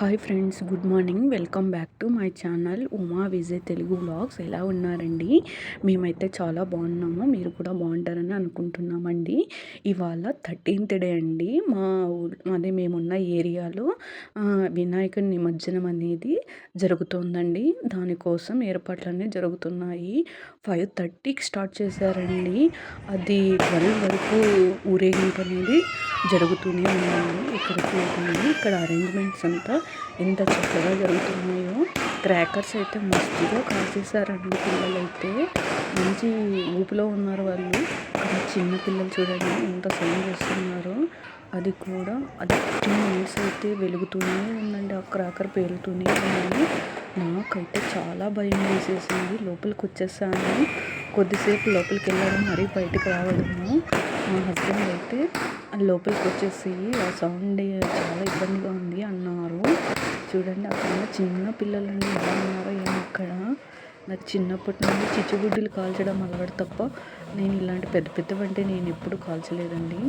Hi friends good morning. Welcome back to my channel Uma Vijay Telugu blogs. ఎలా ఉన్నారండి? మేమైతే చాలా బాగున్నాము. మీరు కూడా బాగుంటారని అనుకుంటున్నామండి. ఇవాళ థర్టీన్త్ డే అండి. మా అదే మేమున్న ఏరియాలో వినాయకుడి నిమజ్జనం అనేది జరుగుతుందండి. దానికోసం ఏర్పాట్లన్నీ జరుగుతున్నాయి. ఫైవ్ థర్టీకి స్టార్ట్ చేశారండి. అది ట్వెల్వ్ వరకు ఊరేగింపు అనేది జరుగుతూనే ఉన్నాయి ఇక్కడ చూడండి ఇక్కడ అరేంజ్మెంట్స్ అంతా ఎంత చక్కగా జరుగుతున్నాయో. క్రాకర్స్ అయితే మస్తుగా కాల్చేశారండి పిల్లలైతే. మంచి ఊపిలో ఉన్నారు వాళ్ళు. అక్కడ చిన్న పిల్లలు చూడండి ఎంత సౌండ్ చేస్తున్నారో. అది కూడా అది ఫిఫ్టీన్ మినిట్స్ అయితే వెలుగుతూనే ఉందండి. ఆ క్రాకర్ పేలుతూనే ఉందండి. నాకైతే చాలా భయం వేసేసింది. లోపలికి వచ్చేసాను. కొద్దిసేపు లోపలికి వెళ్ళడం మరీ బయటకు రావడము. మా హస్బెండ్ అయితే లోపలికి వచ్చేసి ఆ సౌండ్ చాలా ఇబ్బందిగా ఉంది అన్నారు. చూడండి అక్కడ చిన్న పిల్లలండి ఎలా ఉన్నారో ఏమో అక్కడ. నాకు చిన్నప్పటి నుండి చిచ్చుబుడ్డిలు కాల్చడం అలవాటు తప్ప నేను ఇలాంటి పెద్ద పెద్దవంటే నేను ఎప్పుడు కాల్చలేదండి.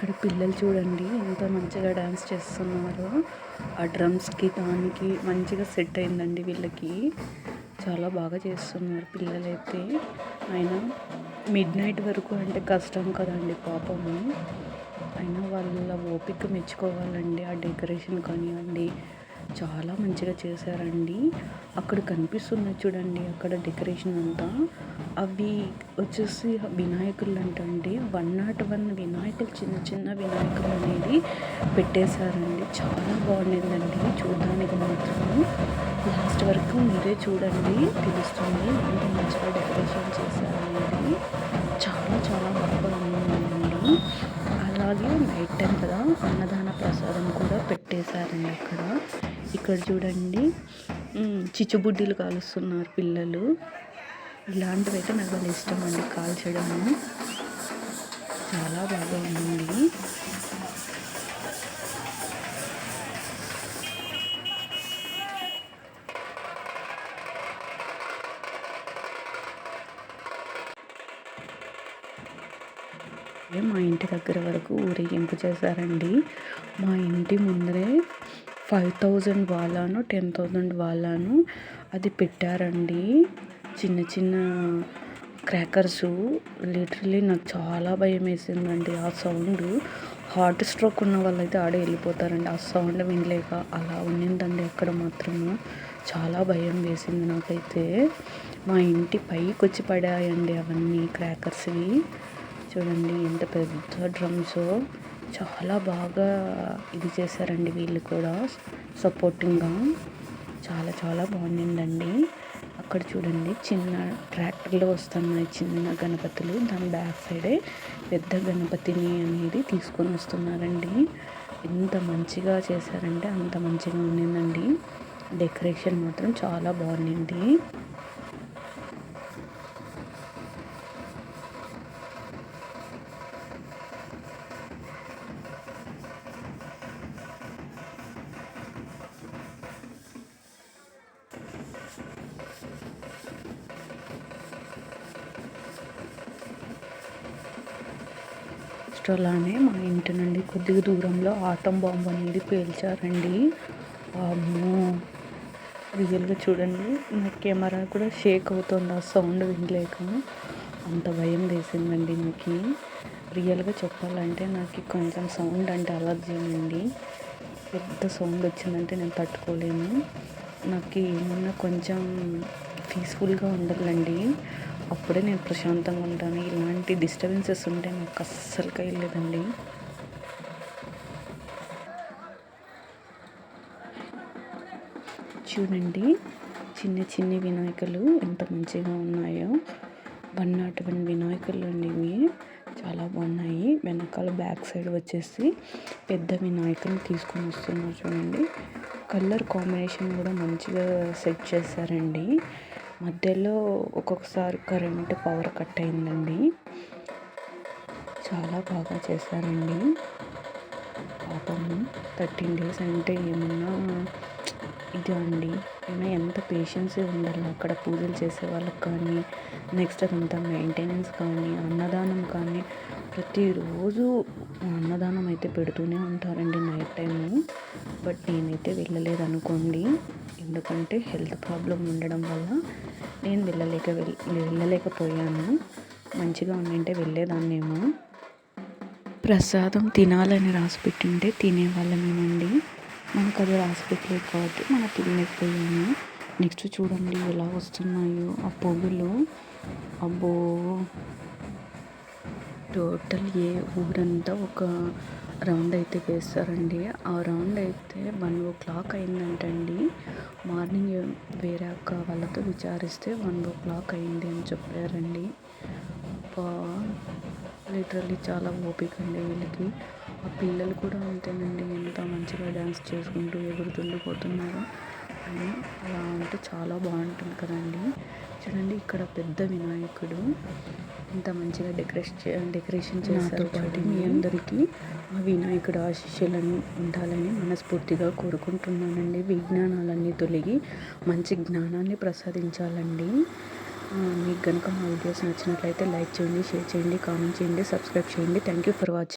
ఇక్కడ పిల్లలు చూడండి ఎంత మంచిగా డ్యాన్స్ చేస్తున్నారు. ఆ డ్రమ్స్కి దానికి మంచిగా సెట్ అయిందండి వీళ్ళకి. చాలా బాగా చేస్తున్నారు పిల్లలైతే. అయినా మిడ్ నైట్ వరకు అంటే కష్టం కదండి పాపము. అయినా వాళ్ళ ఓపిక మెచ్చుకోవాలండి ఆ డెకరేషన్ కానివ్వండి చాలా మంచిగా చేశారండి. అక్కడ కనిపిస్తున్నది చూడండి అక్కడ డెకరేషన్ అంతా. అవి వచ్చేసి వినాయకులు అంటండి వన్ నాట్ వన్ వినాయకులు చిన్న చిన్న వినాయకులు అనేది పెట్టేశారండి. చాలా బాగుండిందండి చూడడానికి మాత్రం. లాస్ట్ వరకు మీరే చూడండి తెలుస్తుంది. ఎంత మంచిగా డెకరేషన్ చేశారనేది చాలా చాలా బాగా ఉందండి అలాగే నైట్ టైం కదా అన్నదాన ప్రసాదం కూడా పెట్టేశారండి అక్కడ. ఇక్కడ చూడండి. చిచ్చుబుడ్డీలు కాలుస్తున్నారు పిల్లలు. ఇలాంటివి అయితే నాకు చాలా ఇష్టం అండి కాల్చడము. చాలా బాగా ఉంది అయితే మా ఇంటి దగ్గర వరకు ఊరేగింపు చేశారండి. మా ఇంటి ముందరే ఫైవ్ థౌజండ్ వాళ్ళను టెన్ థౌజండ్ వాళ్ళను అది పెట్టారండి. చిన్న చిన్న క్రాకర్స్ లిటరలీ నాకు చాలా భయం వేసిందండి ఆ సౌండ్. హార్ట్ స్ట్రోక్ ఉన్న వాళ్ళైతే ఆడే వెళ్ళిపోతారండి. ఆ సౌండ్ వినలేక అలా ఉన్నిందండి అక్కడ మాత్రము. చాలా భయం వేసింది నాకైతే. మా ఇంటి పైకి వచ్చి పడాయండి అవన్నీ క్రాకర్స్వి. చూడండి ఎంత పెద్ద డ్రమ్స్. చాలా బాగా ఇది చేశారండి వీళ్ళు కూడా సపోర్టింగ్గా చాలా చాలా బాగుండిందండి అక్కడ చూడండి చిన్న ట్రాక్టర్లు వస్తున్నాయి చిన్న గణపతులు. దాని బ్యాక్ సైడే పెద్ద గణపతిని అనేది తీసుకొని వస్తున్నారండి. ఎంత మంచిగా చేశారంటే అంత మంచిగా ఉండిందండి. డెకరేషన్ మాత్రం చాలా బాగుండింది. నెక్స్ట్ అలానే మా ఇంటి నుండి కొద్దిగా దూరంలో ఆటం బాంబు అనేది పేల్చారండి. అమ్మో! రియల్గా చూడండి నా కెమెరా కూడా షేక్ అవుతుంది ఆ సౌండ్ వినలేక. అంత భయం వేసిందండి నాకు. రియల్గా చెప్పాలంటే నాకు కొంచెం సౌండ్ అంటే అలర్జీ అండి. పెద్ద సౌండ్ వచ్చిందంటే నేను తట్టుకోలేను. నాకు ఏమన్నా కొంచెం పీస్ఫుల్గా ఉండాలండి అప్పుడే నేను ప్రశాంతంగా ఉంటాను. ఇలాంటి డిస్టర్బెన్సెస్ ఉంటే నాకు అస్సలు వెళ్ళలేదండి చూడండి చిన్న చిన్న వినాయకులు ఎంత మంచిగా ఉన్నాయో. వన్ నాట్ వన్ వినాయకులు అండి ఇవి. చాలా బాగున్నాయి. వెనకాల బ్యాక్ సైడ్ వచ్చేసి పెద్ద వినాయకుని తీసుకొని వస్తున్నారు చూడండి. కలర్ కాంబినేషన్ కూడా మంచిగా సెట్ చేశారండి. మధ్యలో ఒక్కొక్కసారి కరెంట్ పవర్ కట్ అయిందండి. చాలా బాగా చేశారండి. పాపం థర్టీన్ డేస్ అంటే ఏమన్నా ఇది అండి? అయినా ఎంత పేషెన్స్ ఉండాలి అక్కడ పూజలు చేసే వాళ్ళకి కానీ నెక్స్ట్ అదంతా మెయింటెనెన్స్ కానీ అన్నదానం కానీ ప్రతిరోజు అన్నదానం అయితే పెడుతూనే ఉంటారండి నైట్ టైము. బట్ నేనైతే వెళ్ళలేదు అనుకోండి ఎందుకంటే హెల్త్ ప్రాబ్లం ఉండడం వల్ల నేను వెళ్ళలేక వెళ్ళ వెళ్ళలేకపోయాను. మంచిగా ఉండింటే వెళ్ళేదాన్నేమో. ప్రసాదం తినాలని రాసి పెట్టింటే తినేవాళ్ళమేనండి. మనకు అది రాసి పెట్టలేదు కాబట్టి మనం తినలేకపోయాము. నెక్స్ట్ చూడండి ఎలా వస్తున్నాయో ఆ పొగులు అబ్బో! టోటల్ ఏ ఊరంతా ఒక రౌండ్ అయితే వేస్తారండి. ఆ రౌండ్ అయితే వన్ ఓ క్లాక్ అయిందంటండి. మార్నింగ్ వేరే అక్క వాళ్ళతో విచారిస్తే వన్ ఓ క్లాక్ అయింది అని చెప్పారండి. లిటరల్లీ చాలా ఓపిక అండి వీళ్ళకి. ఆ పిల్లలు కూడా అంతేనండి. ఎంత మంచిగా డ్యాన్స్ చేసుకుంటూ ఎగురుతుండిపోతున్నారు. అని అంటే చాలా బాగుంటుంది కదండి. చూడండి ఇక్కడ పెద్ద వినాయకుడు. ఎంత మంచిగా డెకరేషన్ డెకరేషన్ చేశారు పాటి మీ అందరికీ. ఆ వినాయకుడు ఆశీస్సులను ఉండాలని మనస్ఫూర్తిగా కోరుకుంటున్నానండి. విజ్ఞానాలన్నీ తొలగి మంచి జ్ఞానాన్ని ప్రసాదించాలండి. మీకు కనుక మా వీడియోస్ నచ్చినట్లయితే లైక్ చేయండి షేర్ చేయండి కామెంట్ చేయండి సబ్స్క్రైబ్ చేయండి. Thank you for watching